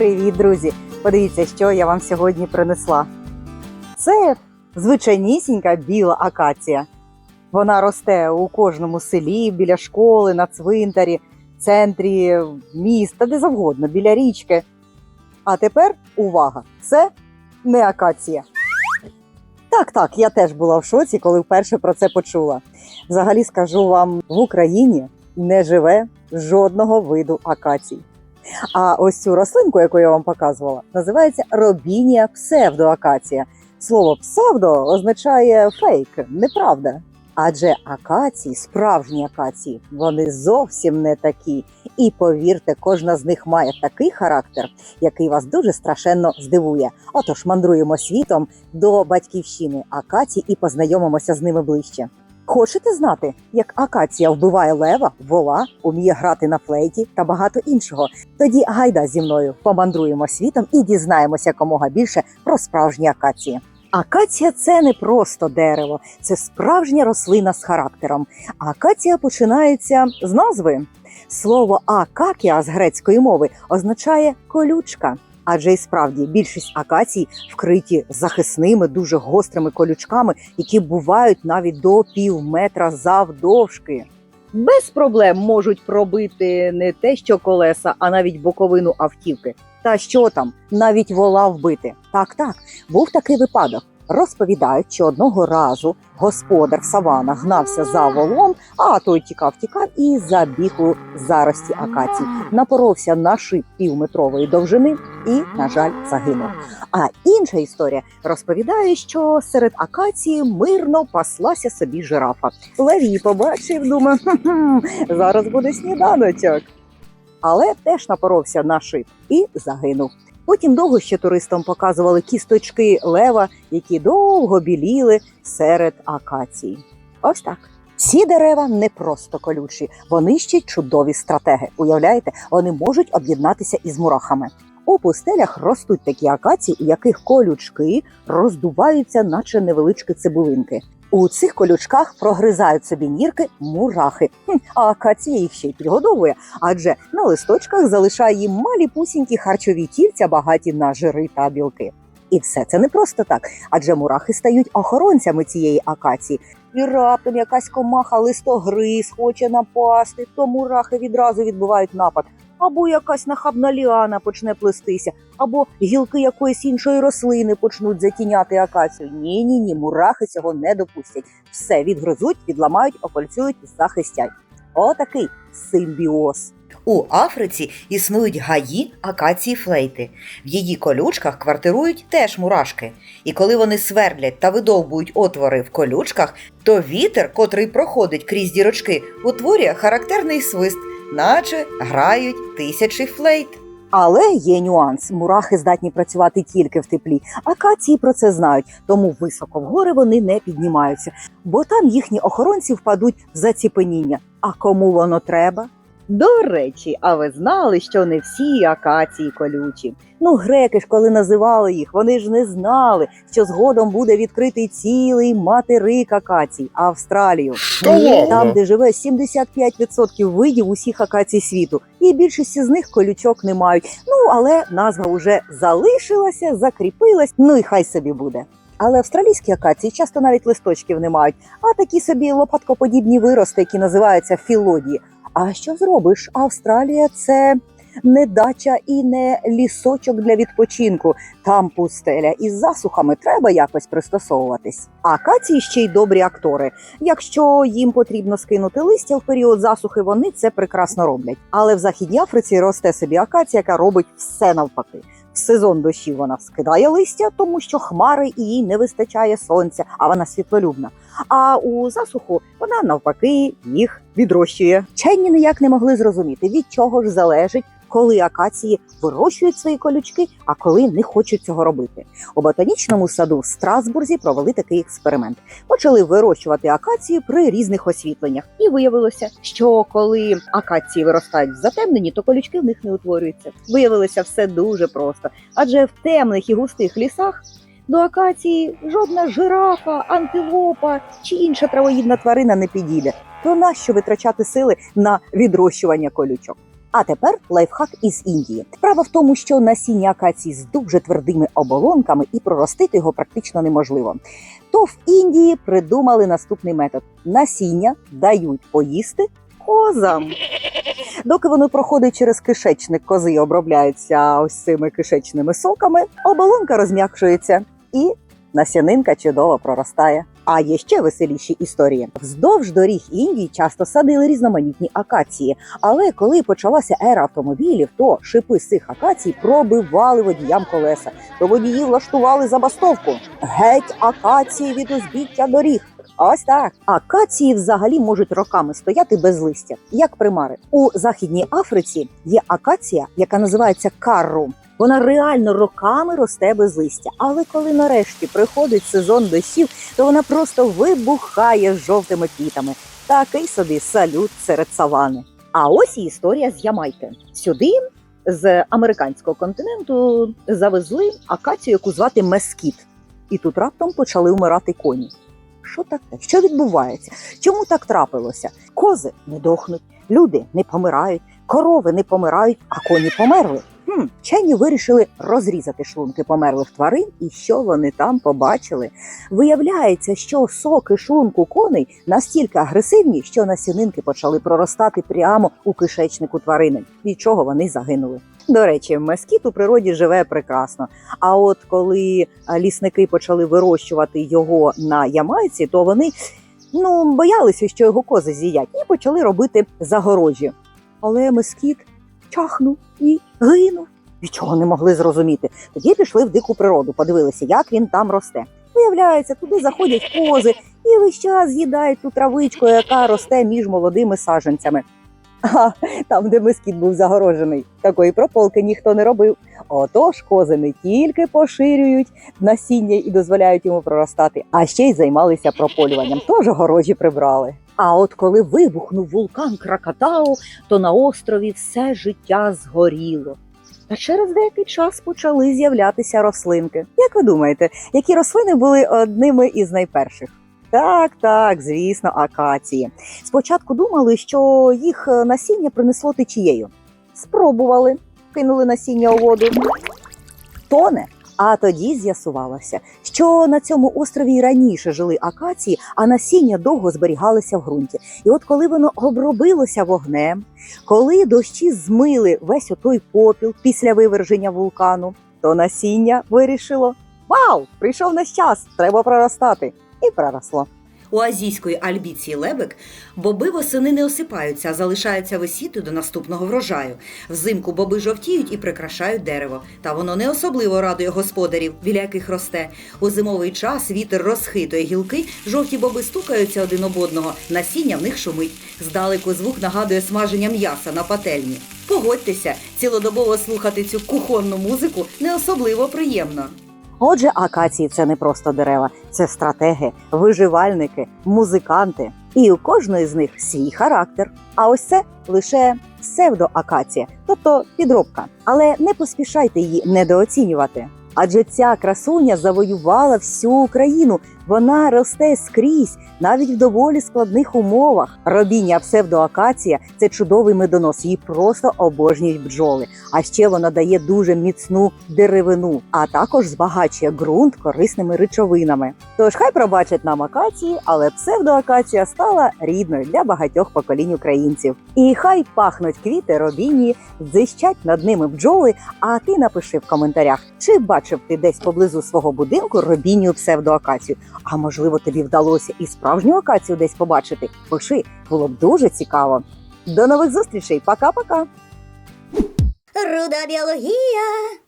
Привіт, друзі! Подивіться, що я вам сьогодні принесла. Це звичайнісінька біла акація. Вона росте у кожному селі, біля школи, на цвинтарі, центрі міста, де завгодно, біля річки. А тепер увага! Це не акація. Так, так, я теж була в шоці, коли вперше про це почула. Взагалі скажу вам, в Україні не живе жодного виду акацій. А ось цю рослинку, яку я вам показувала, називається робінія псевдоакація. Слово псевдо означає фейк, неправда. Адже акації, справжні акації, вони зовсім не такі. І повірте, кожна з них має такий характер, який вас дуже страшенно здивує. Отож, мандруємо світом до батьківщини акацій і познайомимося з ними ближче. Хочете знати, як акація вбиває лева, вола, уміє грати на флейті та багато іншого? Тоді гайда зі мною помандруємо світом і дізнаємося якомога більше про справжні акації. Акація це не просто дерево, це справжня рослина з характером. Акація починається з назви. Слово акакія з грецької мови означає колючка. Адже і справді більшість акацій вкриті захисними, дуже гострими колючками, які бувають навіть до пів метра завдовжки. Без проблем можуть пробити не те, що колеса, а навіть боковину автівки. Та що там, навіть вола вбити. Так, так, був такий випадок. Розповідають, що одного разу господар савана гнався за волом, а той тікав, тікав і забіг у зарості акацій. Напоровся на шип півметрової довжини і, на жаль, загинув. А інша історія розповідає, що серед акації мирно паслася собі жирафа. Лев її побачив, думав, «Хм-хм, зараз буде сніданочок. Але теж напоровся на шип і загинув. Потім довго ще туристам показували кісточки лева, які довго біліли серед акацій. Ось так. Ці дерева не просто колючі, вони ще чудові стратеги. Уявляєте, вони можуть об'єднатися із мурахами. У пустелях ростуть такі акації, у яких колючки роздуваються, наче невеличкі цибулинки. У цих колючках прогризають собі нірки мурахи. А акація їх ще й підгодовує, адже на листочках залишає їм малі пусінькі харчові кільця, багаті на жири та білки. І все це не просто так, адже мурахи стають охоронцями цієї акації. І раптом якась комаха листогриз хоче напасти, то мурахи відразу відбувають напад. Або якась нахабна ліана почне плестися, або гілки якоїсь іншої рослини почнуть затіняти акацію. Ні, ні, ні, мурахи цього не допустять. Все відгризуть, відламають, окольцюють і захистять. Отакий симбіоз. У Африці існують гаї акації флейти. В її колючках квартирують теж мурашки. І коли вони свердлять та видовбують отвори в колючках, то вітер, котрий проходить крізь дірочки, утворює характерний свист, наче грають тисячі флейт. Але є нюанс: мурахи здатні працювати тільки в теплі. Акації про це знають, тому високо в гори вони не піднімаються, бо там їхні охоронці впадуть в заціпеніння. А кому воно треба? До речі, а ви знали, що не всі акації колючі? Ну, греки ж, коли називали їх, вони ж не знали, що згодом буде відкритий цілий материк акацій Австралію. Та? Там, де живе 75% видів усіх акацій світу, і більшість з них колючок не мають. Ну але назва вже залишилася, закріпилась. Ну і хай собі буде. Але австралійські акації часто навіть листочків не мають, а такі собі лопаткоподібні вирости, які називаються філодії. А що зробиш? Австралія це не дача і не лісочок для відпочинку. Там пустеля із засухами треба якось пристосовуватись. А каці ще й добрі актори. Якщо їм потрібно скинути листя в період засухи, вони це прекрасно роблять. Але в Західній Африці росте собі акація, яка робить все навпаки. Сезон дощів вона скидає листя, тому що хмари і їй не вистачає сонця, а вона світлолюбна. А у засуху вона навпаки їх відрощує. Вчені ніяк не могли зрозуміти, від чого ж залежить, коли акації вирощують свої колючки, а коли не хочуть цього робити. У ботанічному саду в Страсбурзі провели такий експеримент. Почали вирощувати акації при різних освітленнях, і виявилося, що коли акації виростають в затемненні, то колючки в них не утворюються. Виявилося все дуже просто, адже в темних і густих лісах. До акації жодна жирафа, антилопа чи інша травоїдна тварина не підійде. То нащо витрачати сили на відрощування колючок? А тепер лайфхак із Індії. Справа в тому, що насіння акації з дуже твердими оболонками і проростити його практично неможливо. То в Індії придумали наступний метод: насіння дають поїсти козам. Доки воно проходить через кишечник кози і обробляється ось цими кишечними соками, оболонка розм'якшується і насінинка чудово проростає. А є ще веселіші історії. Вздовж доріг Індії часто садили різноманітні акації. Але коли почалася ера автомобілів, то шипи з цих акацій пробивали водіям колеса. То водії влаштували забастовку. Геть акації від узбіття доріг. Ось так. Акації взагалі можуть роками стояти без листя, як примари. У Західній Африці є акація, яка називається карру. Вона реально роками росте без листя. Але коли нарешті приходить сезон дощів, то вона просто вибухає жовтими квітами. Такий собі салют серед савани. А ось і історія з Ямайки. Сюди з американського континенту завезли акацію, яку звати Мескіт. І тут раптом почали вмирати коні. Що таке? Що відбувається? Чому так трапилося? Кози не дохнуть, люди не помирають, корови не помирають, а коні померли. Хм, вчені вирішили розрізати шлунки померлих тварин, і що вони там побачили? Виявляється, що соки шлунку коней настільки агресивні, що насінинки почали проростати прямо у кишечнику тварини, від чого вони загинули. До речі, мескіт у природі живе прекрасно. А от коли лісники почали вирощувати його на Ямайці, то вони ну боялися, що його кози з'їдять, і почали робити загорожі. Але мескіт чахнув і гинув. Нічого не могли зрозуміти. Тоді пішли в дику природу, подивилися, як він там росте. Виявляється, туди заходять кози і весь час з'їдають ту травичку, яка росте між молодими саджанцями. А там, де мискіт був загорожений, такої прополки ніхто не робив. Отож, кози не тільки поширюють насіння і дозволяють йому проростати, а ще й займалися прополюванням. Тож огорожі прибрали. А от коли вибухнув вулкан Кракатау, то на острові все життя згоріло. Та через деякий час почали з'являтися рослинки. Як ви думаєте, які рослини були одними із найперших? Так, так, звісно, акації. Спочатку думали, що їх е, насіння принесло течією. Спробували, кинули насіння у воду. Тоне. А тоді з'ясувалося, що на цьому острові й раніше жили акації, а насіння довго зберігалося в ґрунті. І от коли воно обробилося вогнем, коли дощі змили весь отой попіл після виверження вулкану, то насіння вирішило: Вау! Прийшов наш час, треба проростати. І проросло. У азійської альбіції лебек боби восени не осипаються, а залишаються висіти до наступного врожаю. Взимку боби жовтіють і прикрашають дерево. Та воно не особливо радує господарів, біля яких росте. У зимовий час вітер розхитує гілки, жовті боби стукаються один об одного, насіння в них шумить. Здалеку звук нагадує смаження м'яса на пательні. Погодьтеся, цілодобово слухати цю кухонну музику не особливо приємно. Отже, акації це не просто дерева, це стратеги, виживальники, музиканти. І у кожної з них свій характер. А ось це лише псевдоакація, тобто підробка. Але не поспішайте її недооцінювати. Адже ця красуня завоювала всю Україну. Вона росте скрізь, навіть в доволі складних умовах. Робіння псевдоакація це чудовий медонос. Її просто обожнюють бджоли. А ще вона дає дуже міцну деревину, а також збагачує ґрунт корисними речовинами. Тож хай пробачать нам акації, але псевдоакація стала рідною для багатьох поколінь українців. І хай пахнуть квіти робіні, зищать над ними бджоли. А ти напиши в коментарях, чи бачив ти десь поблизу свого будинку робінню псевдоакацію. А можливо, тобі вдалося і справжню акацію десь побачити. Пиши, було б дуже цікаво. До нових зустрічей, пока-пока! Руда біологія.